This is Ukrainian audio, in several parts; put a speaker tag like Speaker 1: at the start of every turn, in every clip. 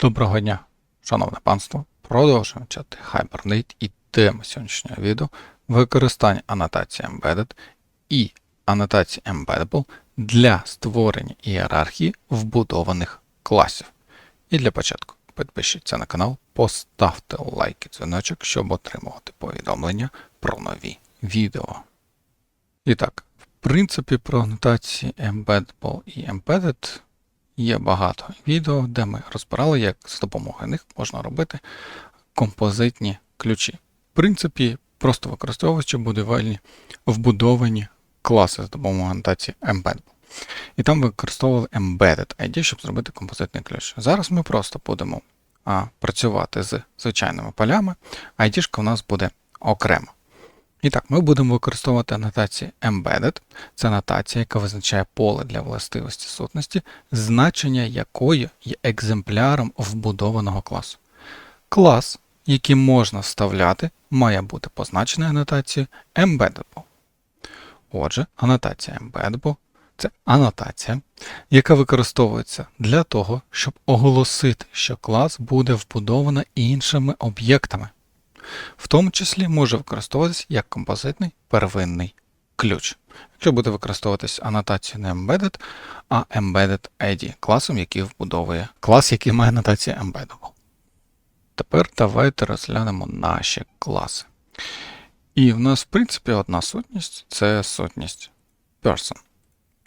Speaker 1: Доброго дня, шановне панство. Продовжуємо чати Hibernate і тема сьогоднішнього відео використання анотації Embedded і анотації Embeddable для створення ієрархії вбудованих класів. І для початку підпишіться на канал, поставте лайк і дзвіночок, щоб отримувати повідомлення про нові відео. І так, в принципі, про анотації Embeddable і Embedded Є багато відео, де ми розбирали, як з допомогою них можна робити композитні ключі. В принципі, просто використовуючи будівельні вбудовані класи з допомогою анотації Embeddable. І там використовували Embedded ID, щоб зробити композитний ключ. Зараз ми просто будемо а, працювати з звичайними полями, а ID у нас буде окремо. І так, ми будемо використовувати анотацію Embedded. Це анотація, яка визначає поле для властивості сутності, значення якої є екземпляром вбудованого класу. Клас, який можна вставляти, має бути позначений анотацією Embeddable. Отже, анотація Embeddable це анотація, яка використовується для того, щоб оголосити, що клас буде вбудовано іншими об'єктами в тому числі може використовуватись як композитний первинний ключ. Якщо буде використовуватись анотація не embedded, а embedded ID класом, який вбудовує клас, який має анотацію embeddable. Тепер давайте розглянемо наші класи. І в нас, в принципі, одна сутність це сутність person,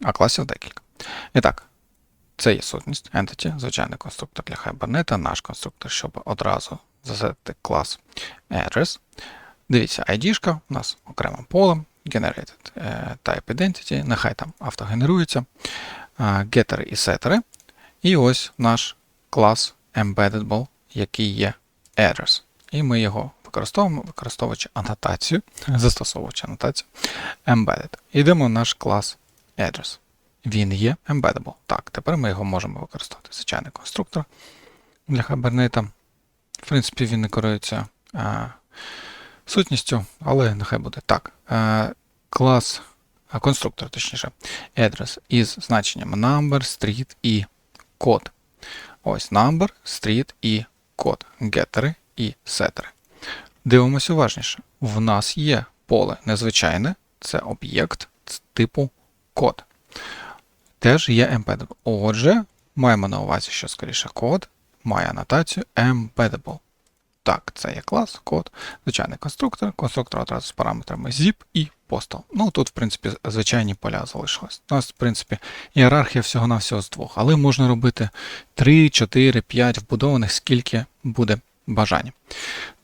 Speaker 1: а класів декілька. І так, це є сутність Entity, звичайний конструктор для Hibernate, наш конструктор, щоб одразу засетити клас address. Дивіться, ID у нас окремим полем, generated е, type identity, нехай там автогенерується, getter і setter. І ось наш клас embeddable, який є address. І ми його використовуємо, використовуючи анотацію, застосовуючи анотацію embedded. Йдемо в наш клас address. Він є embeddable. Так, тепер ми його можемо використовувати. Звичайний конструктор для Hibernate. В принципі, він не керується а, сутністю, але нехай буде так. А, клас, а, конструктор, точніше, address із значенням number, street і код. Ось number, street і код. Геттери і сеттери. Дивимося уважніше. В нас є поле незвичайне, це об'єкт типу код. Теж є embedded. Отже, маємо на увазі, що скоріше код має анотацію embeddable. Так, це є клас, код, звичайний конструктор, конструктор одразу з параметрами zip і postal. Ну, тут, в принципі, звичайні поля залишились. У нас, в принципі, ієрархія всього-навсього з двох, але можна робити 3, 4, 5 вбудованих, скільки буде бажання.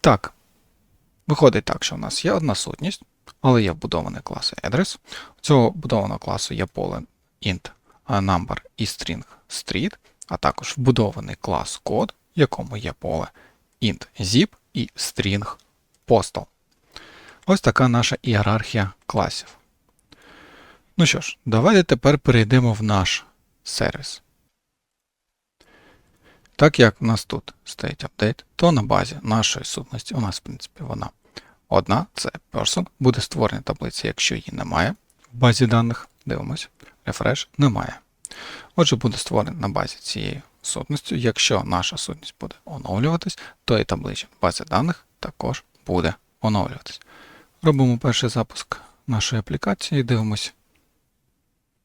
Speaker 1: Так, виходить так, що в нас є одна сутність, але є вбудований клас address. У цього вбудованого класу є поле int number і string street а також вбудований клас код, в якому є поле int zip і string postal. Ось така наша ієрархія класів. Ну що ж, давайте тепер перейдемо в наш сервіс. Так як у нас тут стоїть update, то на базі нашої сутності у нас, в принципі, вона одна, це person, буде створена таблиця, якщо її немає. В базі даних дивимося, refresh немає. Отже, буде створений на базі цієї сутності. Якщо наша сутність буде оновлюватись, то і таблиця бази даних також буде оновлюватись. Робимо перший запуск нашої аплікації і дивимося,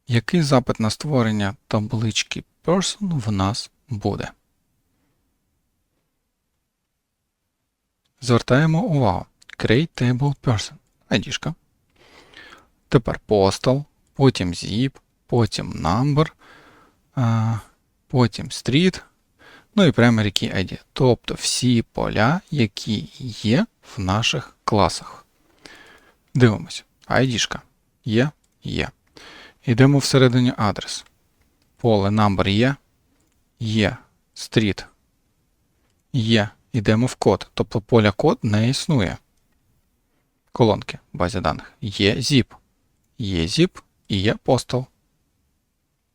Speaker 1: який запит на створення таблички Person в нас буде. Звертаємо увагу. Create Table Person. ID. Тепер Postal, потім Zip, потім Number, потім street, ну і primary key ID. Тобто всі поля, які є в наших класах. Дивимося. ID є, є. Йдемо всередині адрес. Поле number є, є street є. Йдемо в код. Тобто поля код не існує. Колонки в базі даних. Є zip. Є zip і є postal.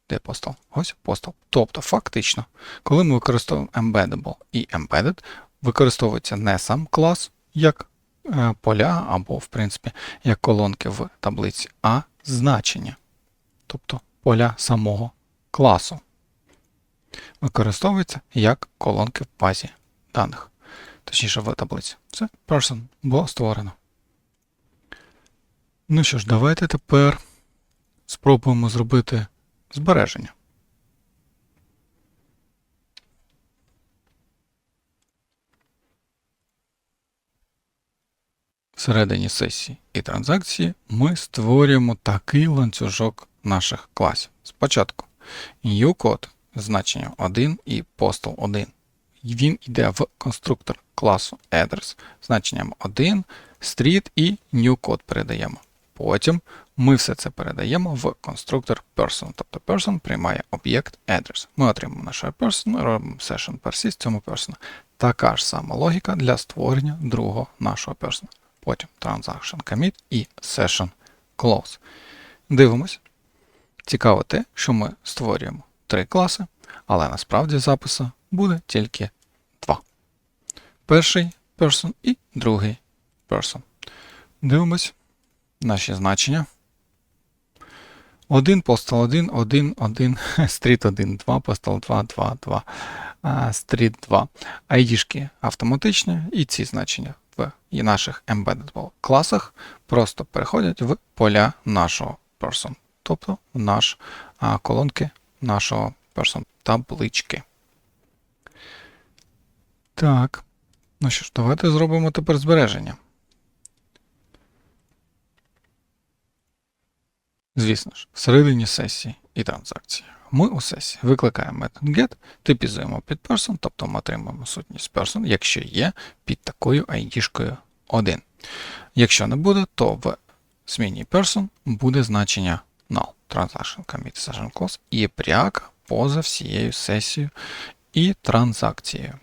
Speaker 1: Де postal? Ось postal. Тобто, фактично, коли ми використовуємо embeddable і embedded, використовується не сам клас як е, поля або, в принципі, як колонки в таблиці, а значення. Тобто поля самого класу. використовується як колонки в базі даних. Точніше, в таблиці. Це person було створено. Ну що ж, давайте тепер спробуємо зробити збереження. Всередині сесії і транзакції ми створюємо такий ланцюжок наших класів. Спочатку uCode значення 1 і postal 1. Він йде в конструктор класу address значенням 1, street і newCode передаємо. Потім ми все це передаємо в конструктор person. Тобто person приймає об'єкт address. Ми отримаємо наш person, робимо session persist цьому person. Така ж сама логіка для створення другого нашого person. Потім transaction commit і session close. Дивимось. Цікаво те, що ми створюємо три класи, але насправді запису буде тільки два. Перший person і другий person. Дивимось наші значення. 1 postal 1, 1, 1, street 1, 2, postal 2, 2, 2, street 2. ID-шки автоматичні, і ці значення в наших embedded класах просто переходять в поля нашого person, тобто в наш а, колонки нашого person таблички. Так. Ну що ж, давайте зробимо тепер збереження. Звісно ж, всередині сесії і транзакції. Ми у сесії викликаємо метод get, типізуємо person, тобто ми отримуємо сутність person, якщо є під такою ID-шкою 1. Якщо не буде, то в зміні person буде значення null. Transaction commit session close і пряк поза всією сесією і транзакцією.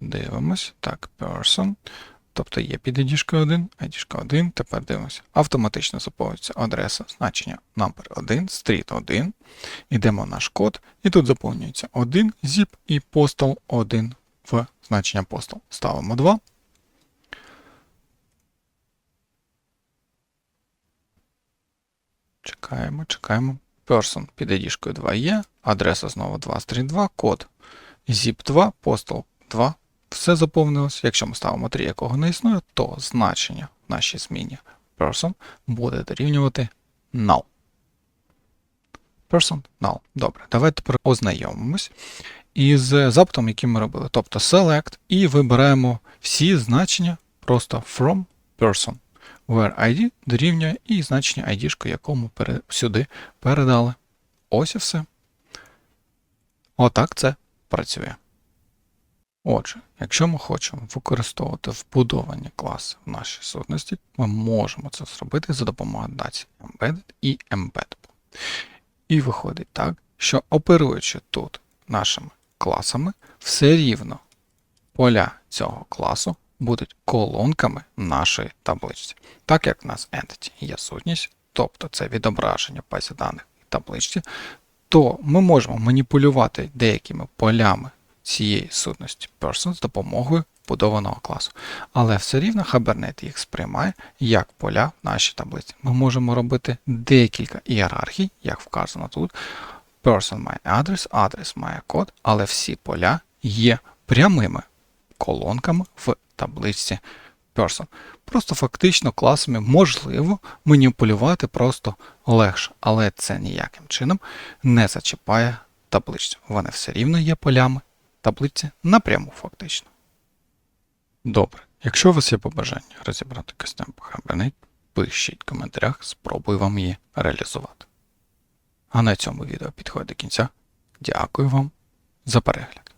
Speaker 1: Дивимось. Так, person. Тобто є під ID 1, ID 1, тепер дивимося. Автоматично заповнюється адреса значення number 1, street 1. Йдемо в наш код, і тут заповнюється 1 zip і postal 1 в значення postal. Ставимо 2. Чекаємо, чекаємо. Person під ID 2 є, адреса знову 2, street 2, код zip 2, postal 2 все заповнилось. Якщо ми ставимо 3, якого не існує, то значення в нашій зміні person буде дорівнювати null. Person null. Добре, давайте тепер ознайомимось із запитом, який ми робили. Тобто select і вибираємо всі значення просто from person, where ID дорівнює і значення ID, яку ми сюди передали. Ось і все. Отак це працює. Отже, якщо ми хочемо використовувати вбудовані класи в нашій сутності, ми можемо це зробити за допомогою даці Embedded і Embeddable. І виходить так, що оперуючи тут нашими класами, все рівно поля цього класу будуть колонками нашої табличці. Так як в нас entity є сутність, тобто це відображення базі даних і табличці, то ми можемо маніпулювати деякими полями цієї сутності person з допомогою будованого класу. Але все рівно Hibernate їх сприймає як поля в нашій таблиці. Ми можемо робити декілька ієрархій, як вказано тут. Person має адрес, адрес має код, але всі поля є прямими колонками в табличці person. Просто фактично класами можливо маніпулювати просто легше, але це ніяким чином не зачіпає табличцю. Вони все рівно є полями таблиці напряму фактично. Добре. Якщо у вас є побажання розібрати кастем Hibernate, пишіть в коментарях, спробую вам її реалізувати. А на цьому відео підходить до кінця. Дякую вам за перегляд.